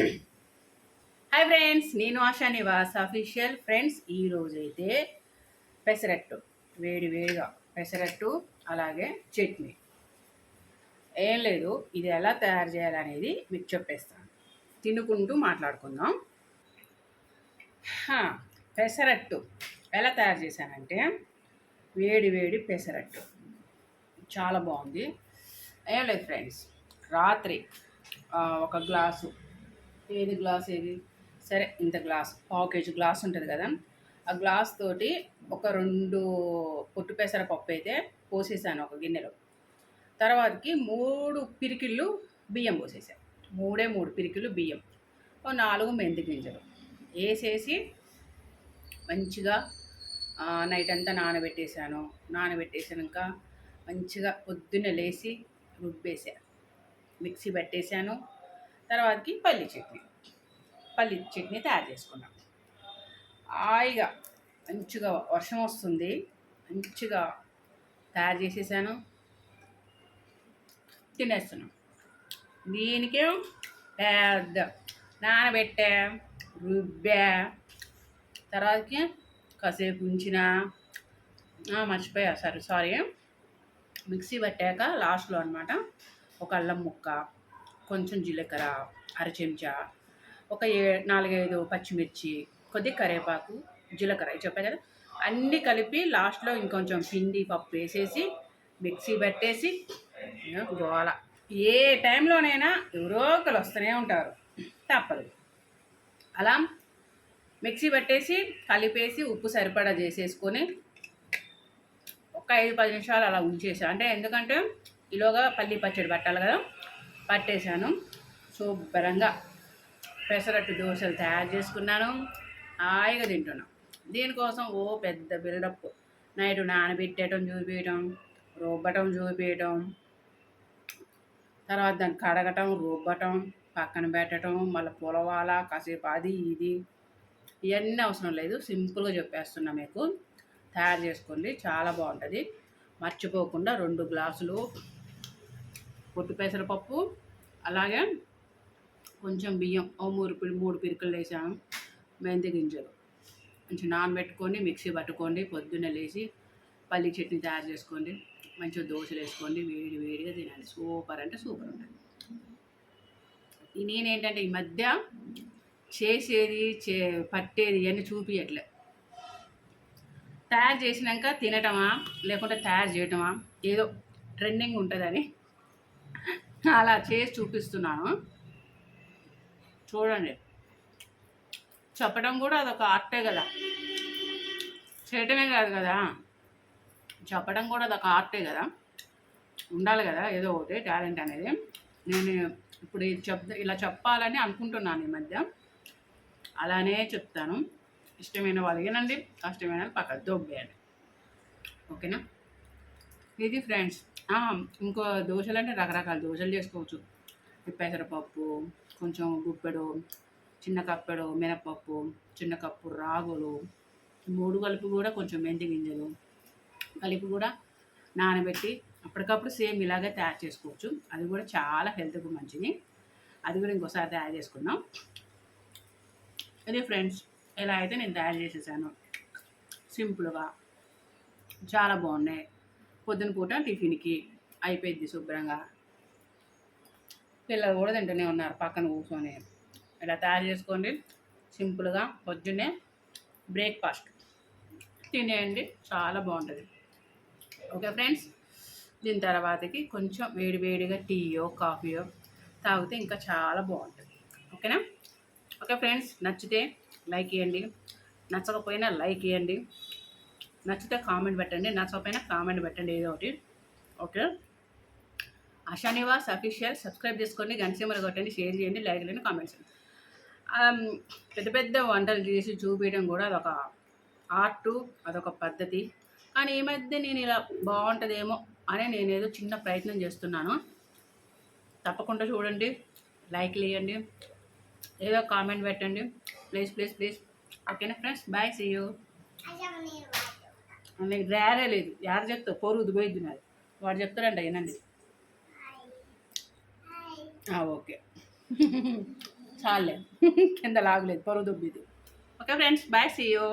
Hi friends నేను ASHA Nivas official friends ఈరోజు అయితే పెసరట్టు వేడి వేడిగా పెసరట్టు అలాగే చట్నీ. ఏం లేదు ఇది ఎలా తయారు చేయాలనేది మీకు చెప్పేస్తాను. తినుకుంటూ మాట్లాడుకుందాం. పెసరట్టు. ఎలా తయారు చేశానంటే వేడి వేడి పెసరట్టు. చాలా బాగుంది. ఏం లేదు ఫ్రెండ్స్ రాత్రి ఒక గ్లాసు ఏది గ్లాస్ ఏది? సరే ఇంత గ్లాస్ పావు కేజీ గ్లాస్ ఉంటుంది కదా. ఆ గ్లాస్ తోటి ఒక రెండు పొట్టు పెసర పప్పు అయితే పోసేసాను ఒక గిన్నెలో. తర్వాతకి మూడు పిరికిళ్ళు బియ్యం పోసేసాను మూడే మూడు పిరికిళ్ళు బియ్యం. ఓ నాలుగు మెంతి గింజలు. వేసేసి మంచిగా నైట్ అంతా నానబెట్టేశాను. నానబెట్టేసాక మంచిగా పొద్దున్నే లేచి రుబ్బేసా. మిక్సీ పెట్టేశాను తర్వాతకి పల్లి చట్నీ. పల్లి చట్నీ తయారు చేసుకున్నాం. హాయిగా మంచిగా వర్షం వస్తుంది. మంచిగా తయారు చేసేసాను. తినేస్తున్నాం. దీనికే పెద్ద నానబెట్టా రుబ్బా తర్వాతకి కాసేపు ఉంచిన మర్చిపోయా సార్ సారీ మిక్సీ పట్టాక లాస్ట్లో అనమాట ఒక అల్లం ముక్క. కొంచెం జీలకర్ర అర చెంచా ఒక ఏ నాలుగైదు పచ్చిమిర్చి కొద్ది కరివేపాకు జీలకర్ర ఇవి చెప్పా కదా. అన్నీ కలిపి లాస్ట్లో ఇంకొంచెం పిండి పప్పు వేసేసి మిక్సీ పెట్టేసి గోల. ఏ టైంలోనైనా ఎవరో ఒకరు వస్తూనే ఉంటారు. తప్పదు. అలా మిక్సీ పట్టేసి కలిపేసి ఉప్పు సరిపడా చేసేసుకొని ఒక ఐదు పది నిమిషాలు అలా ఉంచేసా. అంటే ఎందుకంటే ఈలోగా పల్లి పచ్చడి పట్టాలి కదా. పట్టేశాను. శుభ్రంగా పెసరట్టు దోశలు తయారు చేసుకున్నాను. హాయిగా తింటున్నాను దీనికోసం ఓ పెద్ద బిల్డప్. నైట్ నానబెట్టేయటం చూపించడం రుబ్బటం చూపించడం తర్వాత దాన్ని కడగటం రుబ్బటం పక్కన పెట్టడం మళ్ళీ పొలవాల కాసేపు అది ఇది. ఇవన్నీ అవసరం లేదు. సింపుల్గా చెప్పేస్తున్నా మీకు. తయారు చేసుకోండి. చాలా బాగుంటుంది. మర్చిపోకుండా రెండు గ్లాసులు పొట్టు పెసరపప్పు అలాగే కొంచెం బియ్యం ఓ మూడు పిడి మూడు పిరికలు వేసాను మెంతి గింజలు. కొంచెం నానబెట్టుకొని మిక్సీ పట్టుకోండి పొద్దున్నే లేచి పల్లి చట్నీ తయారు చేసుకోండి మంచిగా దోశలు వేసుకోండి వేడి వేడిగా తినండి. సూపర్ అంటే సూపర్ ఉంటుంది. నేనేంటంటే ఈ మధ్య చేసేది చే పట్టేది ఇవన్నీ చూపించట్లే తయారు చేసినాక తినటమా లేకుంటే తయారు చేయటమా ఏదో ట్రెండింగ్ ఉంటుందని అలా చేసి చూపిస్తున్నాను. చూడండి. చెప్పడం కూడా అదొక ఆర్టే కదా. చేయటమే కాదు కదా. చెప్పడం కూడా అదొక ఆర్టే కదా. ఉండాలి కదా ఏదో ఒకటి టాలెంట్ అనేది. నేను ఇప్పుడు ఇది చెప్ ఇలా చెప్పాలని అనుకుంటున్నాను ఈ మధ్య. అలానే చెప్తాను. ఇష్టమైన వాళ్ళు వినండి కష్టమైన వాళ్ళు పక్కన దొబ్బేయండి. ఓకేనా? ఇది ఫ్రెండ్స్. ఇంకో దోశలు అంటే రకరకాల దోశలు చేసుకోవచ్చు. పెసరపప్పు కొంచెం గుప్పెడు చిన్న కప్పెడు మినపప్పు చిన్న కప్పు రాగులు మూడు కలిపి కూడా కొంచెం మెంతి గింజలు కలిపి కూడా నానబెట్టి అప్పటికప్పుడు సేమ్ ఇలాగే తయారు చేసుకోవచ్చు. అది కూడా చాలా హెల్త్కు మంచిది. అది కూడా ఇంకోసారి తయారు చేసుకున్నాం అదే ఫ్రెండ్స్ ఇలా అయితే నేను తయారు చేసేసాను. సింపుల్గా. చాలా బాగున్నాయి. పొద్దున పూట టిఫిన్కి అయిపోయింది శుభ్రంగా. పిల్లలు కూడా తింటూనే ఉన్నారు పక్కన కూర్చొని. ఇలా తయారు చేసుకోండి. సింపుల్గా పొద్దున్నే బ్రేక్ఫాస్ట్. తినేయండి. చాలా బాగుంటుంది. Okay friends? దీని తర్వాతకి కొంచెం వేడివేడిగా టీయో కాఫీయో తాగితే ఇంకా చాలా బాగుంటుంది. ఓకేనా? ఓకే ఫ్రెండ్స్ నచ్చితే లైక్ చేయండి. నచ్చకపోయినా లైక్ చేయండి. నచ్చితే కామెంట్ పెట్టండి నచ్చకపోయినా కామెంట్ పెట్టండి ఏదో ఒకటి. ఓకే? ఆశా అఫీషియల్ సబ్స్క్రైబ్ చేసుకోండి గన్సీమర్ కొట్టండి షేర్ చేయండి లైక్ చేయండి కామెంట్స్ పెద్ద పెద్ద వంటలు చేసి చూపించడం కూడా అదొక ఆర్టు అదొక పద్ధతి. కానీ ఈ మధ్య నేను ఇలా బాగుంటుందేమో అని నేను ఏదో చిన్న ప్రయత్నం చేస్తున్నాను. తప్పకుండా చూడండి లైక్లు ఇవ్వండి ఏదో కామెంట్ పెట్టండి. Please please please. ఓకేనా ఫ్రెండ్స్? Bye see you. నీకు రేరే లేదు. యారు చెప్తావు? పొరుగు పోయిద్ది నాది. వాడు చెప్తారంట వినండి. ఓకే. చాలే. కింద లాగలేదు. పొరుగు దుబ్బిది okay friends bye see you.